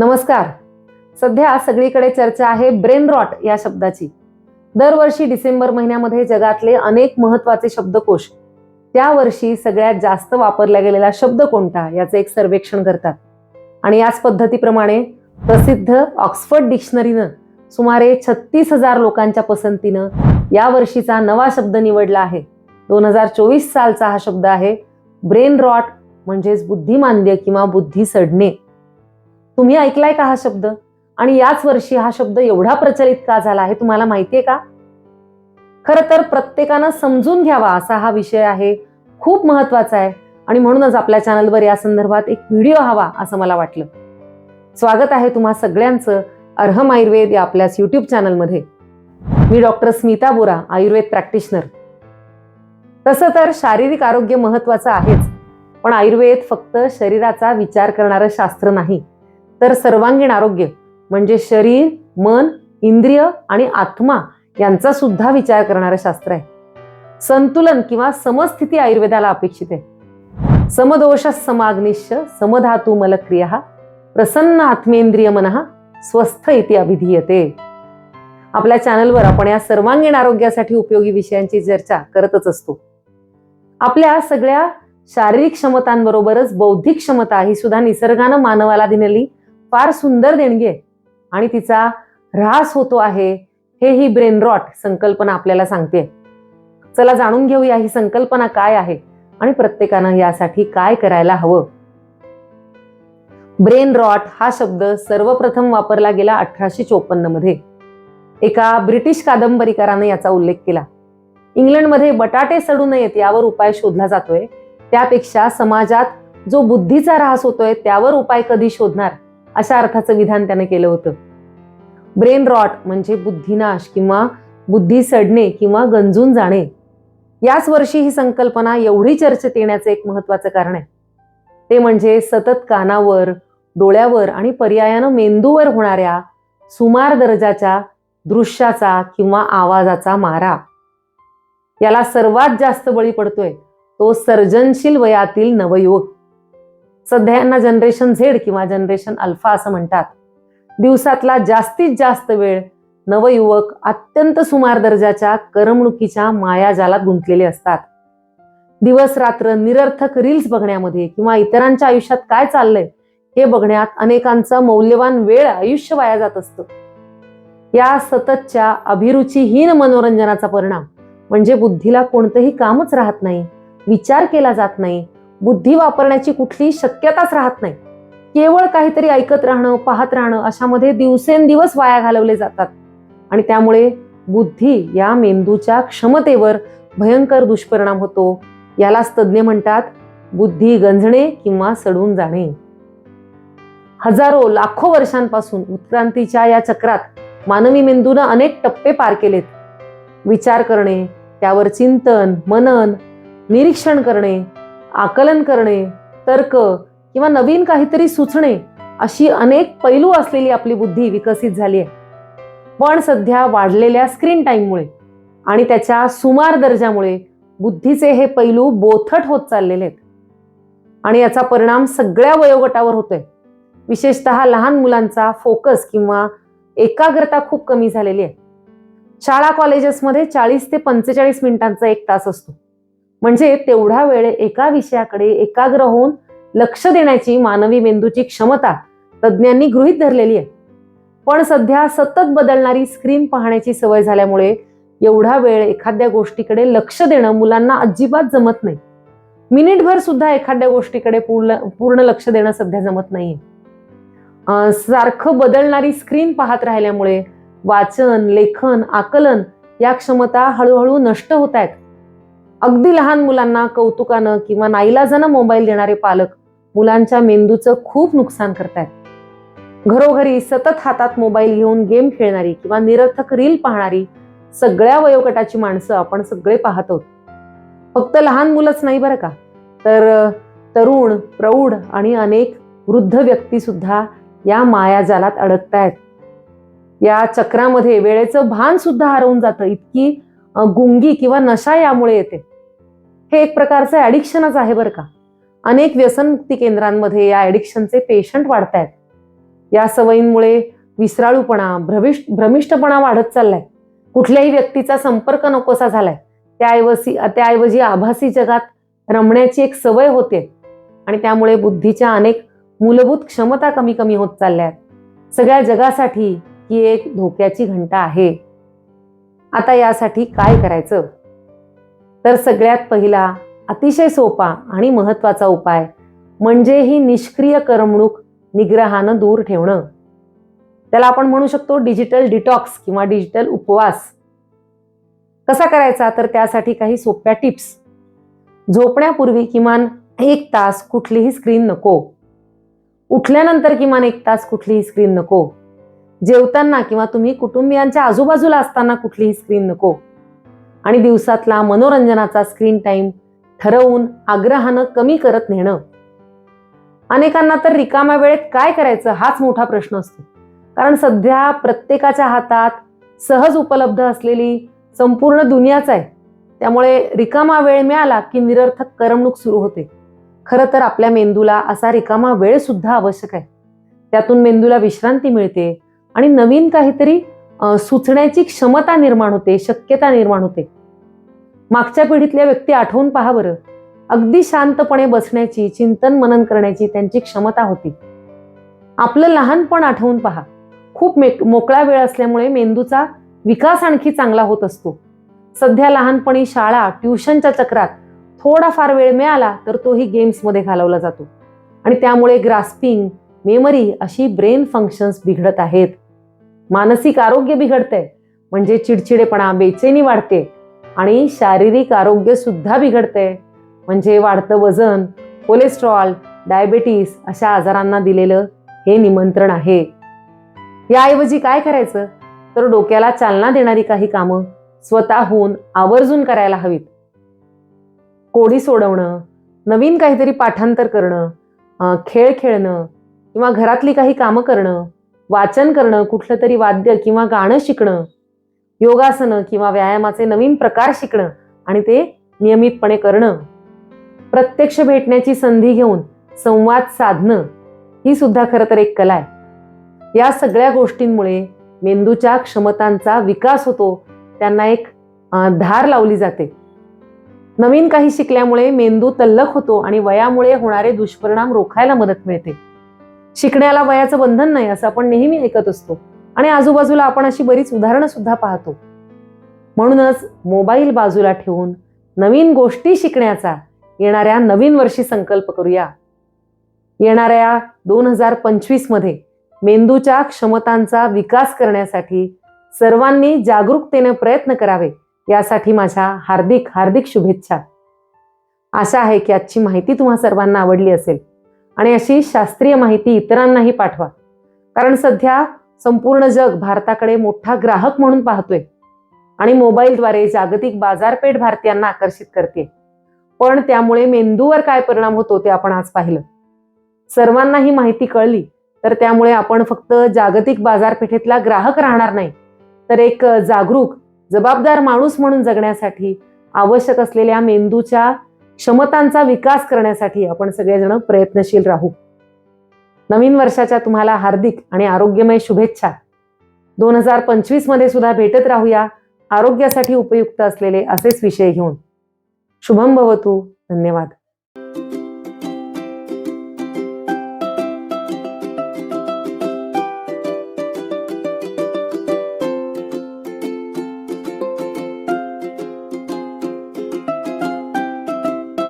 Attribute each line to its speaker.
Speaker 1: नमस्कार. सध्या सगळीकडे चर्चा आहे ब्रेन रॉट या शब्दाची. दरवर्षी डिसेंबर महिन्यामध्ये जगातले अनेक महत्त्वाचे शब्दकोश त्या वर्षी सगळ्यात जास्त वापरला गेलेला शब्द कोणता याचे एक सर्वेक्षण करतात. आणि याच पद्धतीप्रमाणे प्रसिद्ध ऑक्सफर्ड डिक्शनरीनं सुमारे छत्तीस हजार लोकांच्या पसंतीनं या वर्षीचा नवा शब्द निवडला आहे. दोन हजार चोवीस सालचा हा शब्द आहे ब्रेन रॉट म्हणजेच बुद्धिमांद्य किंवा बुद्धी सडणे तुम्ही ऐकलाय का हा शब्द? आणि याच वर्षी हा शब्द एवढा प्रचलित का झाला आहे तुम्हाला माहितीये का? खर तर प्रत्येकानं समजून घ्यावा असा हा विषय आहे. खूप महत्त्वाचा आहे. आणि म्हणूनच आपल्या चॅनलवर या संदर्भात एक व्हिडिओ हवा असं मला वाटलं. स्वागत आहे तुम्हा सगळ्यांचं अर्हम आयुर्वेद या आपल्याच युट्यूब चॅनलमध्ये. मी डॉक्टर स्मिता बोरा आयुर्वेद प्रॅक्टिशनर. तसं तर शारीरिक आरोग्य महत्वाचं आहेच. पण आयुर्वेद फक्त शरीराचा विचार करणारं शास्त्र नाही. तर सर्वांगीण आरोग्य म्हणजे शरीर मन इंद्रिय आणि आत्मा यांचा सुद्धा विचार करणारं शास्त्र आहे. संतुलन किंवा समस्थिती आयुर्वेदाला अपेक्षित आहे. समदोष समाग्निश्च समधातू मलक्रिया प्रसन्न आत्मेंद्रिय मनः स्वस्थ इति अभिधीयते. आपल्या चॅनलवर आपण या सर्वांगीण आरोग्यासाठी उपयोगी विषयांची चर्चा करतच असतो. आपल्या सगळ्या शारीरिक क्षमतांबरोबरच बौद्धिक क्षमता ही सुद्धा निसर्गानं मानवाला दिलेली फार सुंदर देणगी आहे आणि तिचा ऱ्हास होतो आहे हे ही ब्रेन रॉट संकल्पना आपल्याला सांगते. चला जाणून घेऊया ही संकल्पना काय आहे आणि प्रत्येकानं यासाठी काय करायला हवं. ब्रेन रॉट हा शब्द सर्वप्रथम वापरला गेला अठराशे चोपन्नमध्ये. एका ब्रिटिश कादंबरीकाराने याचा उल्लेख केला. इंग्लंडमध्ये बटाटे सडू नयेत यावर उपाय शोधला जातोय. त्यापेक्षा समाजात जो बुद्धीचा ऱ्हास होतोय त्यावर उपाय कधी शोधणार? अशा अर्थाचं विधान त्याने केलं होतं. ब्रेन रॉट म्हणजे बुद्धिनाश किंवा बुद्धी सडणे किंवा गंजून जाणे. याच वर्षी ही संकल्पना एवढी चर्चेत येण्याचं एक महत्वाचं कारण आहे. ते म्हणजे सतत कानावर डोळ्यावर आणि पर्यायानं मेंदूवर होणाऱ्या सुमार दर्जाच्या दृश्याचा किंवा आवाजाचा मारा. याला सर्वात जास्त बळी पडतोय तो सर्जनशील वयातील नवयुवक. सध्या यांना जनरेशन झेड किंवा जनरेशन अल्फा असं म्हणतात. दिवसातला जास्तीत जास्त वेळ नवयुवक अत्यंत सुमार दर्जाच्या करमणुकीच्या मायाजालात गुंतलेले असतात. दिवस रात्र निरर्थक रील्स बघण्यामध्ये किंवा इतरांच्या आयुष्यात काय चाललंय हे बघण्यात अनेकांचं मौल्यवान वेळ आयुष्य वाया जात असतं. या सततच्या अभिरुचीहीन मनोरंजनाचा परिणाम म्हणजे बुद्धीला कोणतंही कामच राहत नाही विचार केला जात नाही बुद्धी वापरण्याची कुठलीही शक्यताच राहत नाही. केवळ काहीतरी ऐकत राहणं पाहत राहणं अशामध्ये दिवसेंदिवस वाया घालवले जातात. आणि त्यामुळे बुद्धी या मेंदूच्या क्षमतेवर भयंकर दुष्परिणाम होतो. यालाच तज्ज्ञ म्हणतात बुद्धी गंजणे किंवा सडून जाणे. हजारो लाखो वर्षांपासून उत्क्रांतीच्या या चक्रात मानवी मेंदूनं अनेक टप्पे पार केलेत. विचार करणे त्यावर चिंतन मनन निरीक्षण करणे आकलन करणे तर्क किंवा नवीन काहीतरी सुचणे अशी अनेक पैलू असलेली आपली बुद्धी विकसित झाली आहे. पण सध्या वाढलेल्या स्क्रीन टाईममुळे आणि त्याच्या सुमार दर्जामुळे बुद्धीचे हे पैलू बोथट होत चाललेले आहेत. आणि याचा परिणाम सगळ्या वयोगटावर होतोय. विशेषतः लहान मुलांचा फोकस किंवा एकाग्रता खूप कमी झालेली आहे. शाळा कॉलेजेसमध्ये चाळीस ते पंचेचाळीस मिनिटांचा एक तास असतो. म्हणजे तेवढा वेळ एका विषयाकडे एकाग्र होऊन लक्ष देण्याची मानवी मेंदूची क्षमता तज्ज्ञांनी गृहीत धरलेली आहे. पण सध्या सतत बदलणारी स्क्रीन पाहण्याची सवय झाल्यामुळे एवढा वेळ एखाद्या गोष्टीकडे लक्ष देणं मुलांना अजिबात जमत नाही. मिनिटभर सुद्धा एखाद्या गोष्टीकडे पूर्ण पूर्ण लक्ष देणं सध्या जमत नाही सारखं बदलणारी स्क्रीन पाहत राहिल्यामुळे वाचन लेखन आकलन या क्षमता हळूहळू नष्ट होत आहेत. अगदी लहान मुलांना कौतुकानं किंवा नाईलाजानं मोबाईल देणारे पालक मुलांच्या मेंदूचं खूप नुकसान करतायत. घरोघरी सतत हातात मोबाईल घेऊन गेम खेळणारी किंवा निरर्थक रील पाहणारी सगळ्या वयोगटाची माणसं आपण सगळे पाहत आहोत. फक्त लहान मुलंच नाही बरं का? तर तरुण प्रौढ आणि अनेक वृद्ध व्यक्ती सुद्धा या मायाजालात अडकतायत. या चक्रामध्ये वेळेचं भान सुद्धा हरवून जातं. इतकी गुंगी किंवा नशा यामुळे येते. हे एक प्रकारचं ऍडिक्शनच आहे बरं का. अनेक व्यसनमुक्ती केंद्रांमध्ये या ॲडिक्शनचे पेशंट वाढत आहेत या सवयींमुळे विसराळूपणा भ्रविष्ट भ्रमिष्टपणा वाढत चाललाय. कुठल्याही व्यक्तीचा संपर्क नकोसा झालाय. त्याऐवजी त्याऐवजी आभासी जगात रमण्याची एक सवय होते. आणि त्यामुळे बुद्धीच्या अनेक मूलभूत क्षमता कमी कमी होत चालल्या आहेत सगळ्या जगासाठी ही एक धोक्याची घंटा आहे. आता यासाठी काय करायचं? तर सगळ्यात पहिला अतिशय सोपा आणि महत्त्वाचा उपाय म्हणजे ही निष्क्रिय करमणूक निग्रहानं दूर ठेवणं. त्याला आपण म्हणू शकतो डिजिटल डिटॉक्स किंवा डिजिटल उपवास. कसा करायचा? तर त्यासाठी काही सोप्या टिप्स. झोपण्यापूर्वी किमान एक तास कुठलीही स्क्रीन नको. उठल्यानंतर किमान एक तास कुठलीही स्क्रीन नको. जेवताना किंवा तुम्ही कुटुंबियांच्या आजूबाजूला असताना कुठलीही स्क्रीन नको. आणि दिवसातला मनोरंजनाचा स्क्रीन टाईम ठरवून आग्रहानं कमी करत नेणं. अनेकांना तर रिकाम्या वेळेत काय करायचं हाच मोठा प्रश्न असतो. कारण सध्या प्रत्येकाच्या हातात सहज उपलब्ध असलेली संपूर्ण दुनियाच आहे. त्यामुळे रिकामा वेळ मिळाला की निरर्थक करमणूक सुरू होते. खरं तर आपल्या मेंदूला असा रिकामा वेळ सुद्धा आवश्यक आहे. त्यातून मेंदूला विश्रांती मिळते आणि नवीन काहीतरी सुचण्याची क्षमता निर्माण होते शक्यता निर्माण होते. मागच्या पिढीतल्या व्यक्ती आठवून पहा बरं. अगदी शांतपणे बसण्याची चिंतन मनन करण्याची त्यांची क्षमता होती. आपलं लहानपण आठवून पहा. खूप मे- मोकळा वेळ असल्यामुळे मेंदूचा विकास आणखी चांगला होत असतो. सध्या लहानपणी शाळा ट्युशनच्या चक्रात थोडाफार वेळ मिळाला तर तोही गेम्समध्ये घालवला जातो. आणि त्यामुळे ग्रास्पिंग मेमरी अशी ब्रेन फंक्शन्स बिघडत आहेत. मानसिक आरोग्य बिघडतंय. म्हणजे चिडचिडेपणा बेचैनी वाढते. आणि शारीरिक आरोग्य सुद्धा बिघडतंय. म्हणजे वाढतं वजन कोलेस्ट्रॉल डायबेटीस अशा आजारांना दिलेलं हे निमंत्रण आहे. याऐवजी काय करायचं? तर डोक्याला चालना देणारी काही कामं स्वतःहून आवर्जून करायला हवीत. कोडी सोडवणं नवीन काहीतरी पाठांतर करणं खेळ खेळणं किंवा घरातली काही कामं करणं वाचन करणं कुठलं तरी वाद्य किंवा गाणं शिकणं योगासनं किंवा व्यायामाचे नवीन प्रकार शिकणं आणि ते नियमितपणे करणं. प्रत्यक्ष भेटण्याची संधी घेऊन संवाद साधणं ही सुद्धा खरं तर एक कला आहे. या सगळ्या गोष्टींमुळे मेंदूच्या क्षमतांचा विकास होतो त्यांना एक धार लावली जाते. नवीन काही शिकल्यामुळे मेंदू तल्लख होतो आणि वयामुळे होणारे दुष्परिणाम रोखायला मदत मिळते. शिकण्याला वयाचं बंधन नाही असं आपण नेहमी ऐकत असतो. आणि आजूबाजूला आपण अशी बरीच उदाहरणं सुद्धा पाहतो. म्हणूनच मोबाईल बाजूला ठेवून नवीन गोष्टी शिकण्याचा येणाऱ्या नवीन वर्षी संकल्प करूया. येणाऱ्या दोन हजार पंचवीसमध्ये मेंदूच्या क्षमतांचा विकास करण्यासाठी सर्वांनी जागरूकतेने प्रयत्न करावे यासाठी माझ्या हार्दिक हार्दिक शुभेच्छा. आशा आहे की आजची माहिती तुम्हा सर्वांना आवडली असेल. आणि अशी शास्त्रीय माहिती इतरांनाही पाठवा. कारण सध्या संपूर्ण जग भारताकडे मोठा ग्राहक म्हणून पाहतोय. आणि मोबाईलद्वारे जागतिक बाजारपेठ भारतीयांना आकर्षित करते पण त्यामुळे मेंदूवर काय परिणाम होतो ते आपण आज पाहिलं. सर्वांना ही माहिती कळली तर त्यामुळे आपण फक्त जागतिक बाजारपेठेतला ग्राहक राहणार नाही तर एक जागरूक जबाबदार माणूस म्हणून जगण्यासाठी आवश्यक असलेल्या मेंदूच्या क्षमतांचा विकास करण्यासाठी आपण सगळेजण प्रयत्नशील राहू. नवीन वर्षाच्या तुम्हाला हार्दिक आणि आरोग्यमय शुभेच्छा. दोन हजार पंचवीसमध्ये सुद्धा भेटत राहूया आरोग्यासाठी उपयुक्त असलेले असेच विषय घेऊन. शुभम भवतू. धन्यवाद.